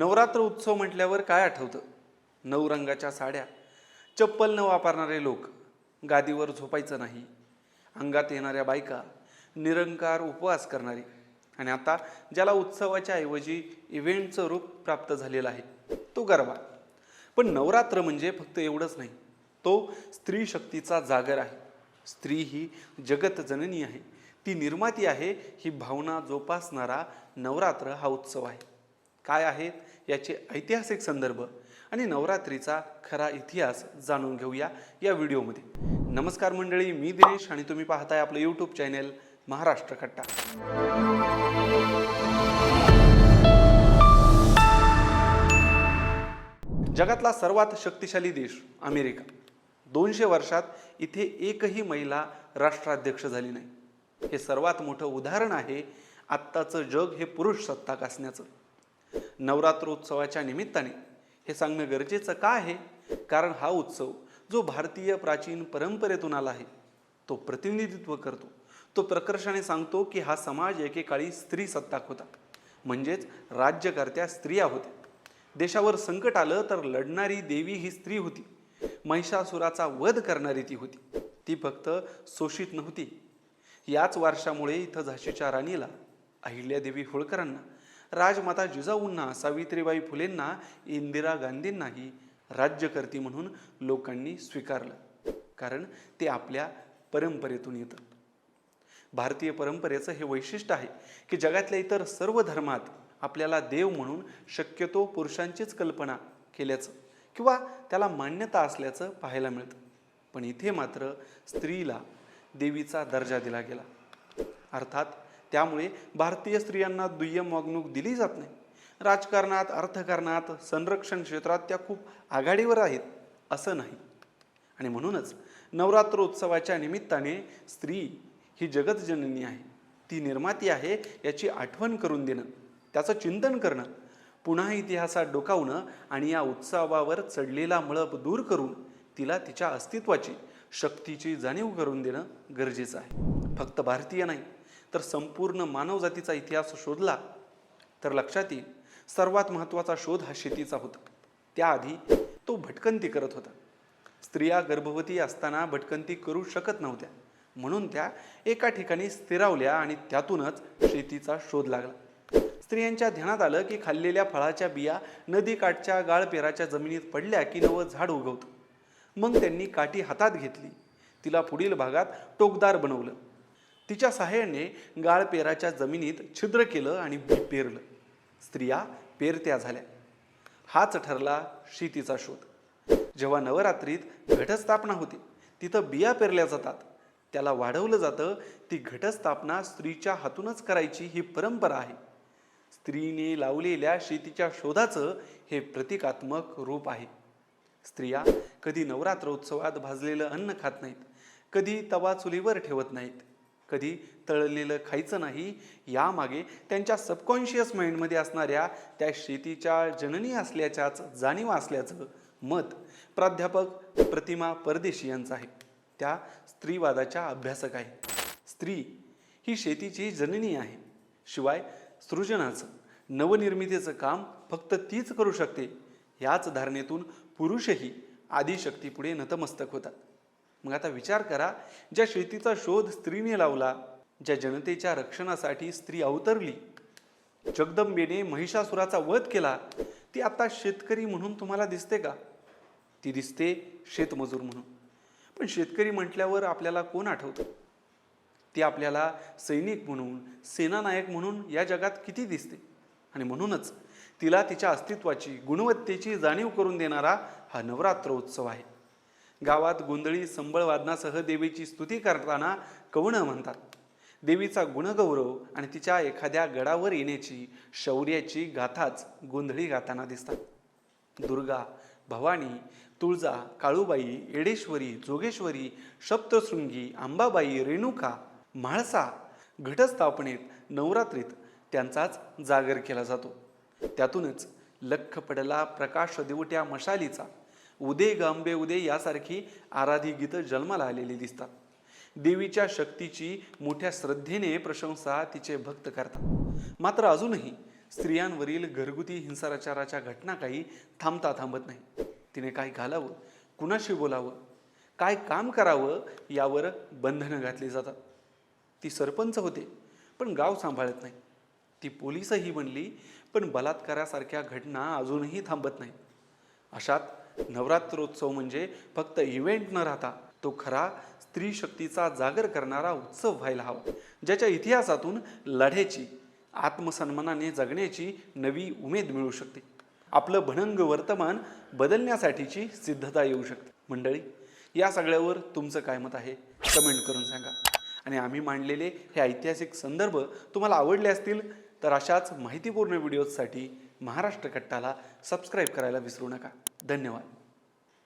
नवरात्र उत्सव म्हटल्यावर काय आठवतं? नऊ रंगाच्या साड्या. चप्पल न वापरणारे लोक. गादीवर झोपायचं नाही. अंगात येणाऱ्या बायका. निरंकार उपवास करणारी. आणि आता ज्याला उत्सवाच्या ऐवजी इव्हेंटचं रूप प्राप्त झालेलं आहे तो गरबा. पण नवरात्र म्हणजे फक्त एवढंच नाही. तो स्त्री शक्तीचा जागर आहे. स्त्री ही जगत जननी आहे. ती निर्माती आहे. ही भावना जोपासणारा नवरात्र हा उत्सव आहे. काय आहेत याचे ऐतिहासिक संदर्भ आणि नवरात्रीचा खरा इतिहास जाणून घेऊया या व्हिडिओमध्ये. नमस्कार मंडळी मी दिनेश आणि तुम्ही पाहताय आपलं यूट्यूब चॅनेल महाराष्ट्र खट्टा. जगातला सर्वात शक्तिशाली देश अमेरिका. दोनशे वर्षात इथे एकही महिला राष्ट्राध्यक्ष झाली नाही. हे सर्वात मोठं उदाहरण आहे आत्ताचं जग हे पुरुष सत्ताक असण्याचं. नवरात्रोत्सवाच्या निमित्ताने. हे सांगणं गरजेचं का आहे? कारण हा उत्सव जो भारतीय प्राचीन परंपरेतून आला आहे तो प्रतिनिधित्व करतो. तो प्रकर्षाने सांगतो की हा समाज एकेकाळी स्त्री सत्ताक होता. म्हणजेच राज्यकर्त्या स्त्रिया होत्या. देशावर संकट आलं तर लढणारी देवी ही स्त्री होती. महिषासुराचा वध करणारी ती होती. ती फक्त शोषित नव्हती. याच वारशामुळे इथं झाशीच्या राणीला अहिल्यादेवी होळकरांना राजमाता जिजाऊंना सावित्रीबाई फुलेंना इंदिरा गांधींनाही राज्यकर्ती म्हणून लोकांनी स्वीकारलं. कारण ते आपल्या परंपरेतून येतं भारतीय परंपरेचं हे वैशिष्ट्य आहे की जगातल्या इतर सर्व धर्मात आपल्याला देव म्हणून शक्यतो पुरुषांचीच कल्पना केल्याचं किंवा त्याला मान्यता असल्याचं पाहायला मिळतं. पण इथे मात्र स्त्रीला देवीचा दर्जा दिला गेला. अर्थात त्यामुळे भारतीय स्त्रियांना दुय्यम वागणूक दिली जात नाही. राजकारणात अर्थकारणात संरक्षण क्षेत्रात त्या खूप आघाडीवर आहेत असं नाही. आणि म्हणूनच नवरात्रोत्सवाच्या निमित्ताने स्त्री ही जगतजननी आहे. ती निर्माती आहे याची आठवण करून देणं त्याचं चिंतन करणं पुन्हा इतिहासात डोकावणं आणि या उत्सवावर चढलेला मळप दूर करून तिला तिच्या अस्तित्वाची शक्तीची जाणीव करून देणं गरजेचं आहे. फक्त भारतीय नाही तर संपूर्ण मानवजातीचा इतिहास शोधला तर लक्षात येईल सर्वात महत्त्वाचा शोध हा शेतीचा होता. त्याआधी तो भटकंती करत होता. स्त्रिया गर्भवती असताना भटकंती करू शकत नव्हत्या. म्हणून त्या एका ठिकाणी स्थिरावल्या आणि त्यातूनच शेतीचा शोध लागला. स्त्रियांच्या ध्यानात आलं की खाल्लेल्या फळाच्या बिया नदीकाठच्या गाळपेराच्या जमिनीत पडल्या की नवं झाड उगवतं. मग त्यांनी काठी हातात घेतली. तिला पुढील भागात टोकदार बनवलं. तिच्या सहाय्याने गाळपेराच्या जमिनीत छिद्र केलं आणि बी पेरलं. स्त्रिया पेरत्या झाल्या. हाच ठरला शेतीचा शोध. जेव्हा नवरात्रीत घटस्थापना होते तिथं बिया पेरल्या जातात. त्याला वाढवलं जातं ती घटस्थापना स्त्रीच्या हातूनच करायची ही परंपरा आहे. स्त्रीने लावलेल्या शेतीच्या शोधाचं हे प्रतिकात्मक रूप आहे. स्त्रिया कधी नवरात्रोत्सवात भाजलेलं अन्न खात नाहीत कधी तवा चुलीवर ठेवत नाहीत कधी तळलेलं खायचं नाही यामागे त्यांच्या सबकॉन्शियस माइंडमध्ये असणाऱ्या त्या शेतीच्या जननी असल्याच्याच जाणीव असल्याचं मत प्राध्यापक प्रतिमा परदेशी यांचं आहे. त्या स्त्रीवादाच्या अभ्यासक आहे. स्त्री ही शेतीची जननी आहे. शिवाय सृजनाचं नवनिर्मितीचं काम फक्त तीच करू शकते. याच धारणेतून पुरुषही आदिशक्तीपुढे नतमस्तक होतात. मग आता विचार करा ज्या शेतीचा शोध स्त्रीने लावला ज्या जनतेच्या रक्षणासाठी स्त्री अवतरली जगदंबेने महिषासुराचा वध केला ती आता शेतकरी म्हणून तुम्हाला दिसते का? ती दिसते शेतमजूर म्हणून. पण शेतकरी म्हटल्यावर आपल्याला कोण आठवतं? ती आपल्याला सैनिक म्हणून सेनानायक म्हणून या जगात किती दिसते? आणि म्हणूनच तिला तिच्या अस्तित्वाची गुणवत्तेची जाणीव करून देणारा हा नवरात्र उत्सव आहे. गावात गोंधळी संबळवादनासह देवीची स्तुती करताना कवणं म्हणतात? देवीचा गुणगौरव आणि तिच्या एखाद्या गडावर येण्याची शौर्याची गाथाच गोंधळी गाताना दिसतात. दुर्गा भवानी तुळजा काळूबाई येडेश्वरी जोगेश्वरी सप्तशृंगी आंबाबाई रेणुका म्हाळसा घटस्थापनेत नवरात्रीत त्यांचाच जागर केला जातो. त्यातूनच लख पडला प्रकाश दिवट्या मशालीचा. उदे गांबे उदे यासारखी आराधी गीतं जन्माला आलेली दिसतात. देवीच्या शक्तीची मोठ्या श्रद्धेने प्रशंसा तिचे भक्त करतात. मात्र अजूनही स्त्रियांवरील घरगुती हिंसाचाराच्या घटना काही थांबता थांबत नाही. तिने काय घालावं? कुणाशी बोलावं? काय काम करावं? यावर बंधनं घातली जातात. ती सरपंच होते पण गाव सांभाळत नाही. ती पोलीसही बनली पण बलात्कारासारख्या घटना अजूनही थांबत नाही. अशात नवरात्रोत्सव म्हणजे फक्त इव्हेंट न राहता तो खरा स्त्री शक्तीचा जागर करणारा उत्सव व्हायला हवा ज्याच्या इतिहासातून लढ्याची आत्मसन्मानाने जगण्याची नवी उमेद मिळू शकते. आपलं भणंग वर्तमान बदलण्यासाठीची सिद्धता येऊ शकते. मंडळी या सगळ्यावर तुमचं काय मत आहे? कमेंट करून सांगा. आणि आम्ही मांडलेले हे ऐतिहासिक संदर्भ तुम्हाला आवडले असतील तर अशाच माहितीपूर्ण व्हिडिओजसाठी महाराष्ट्र कट्टाला सबस्क्राईब करायला विसरू नका. धन्यवाद.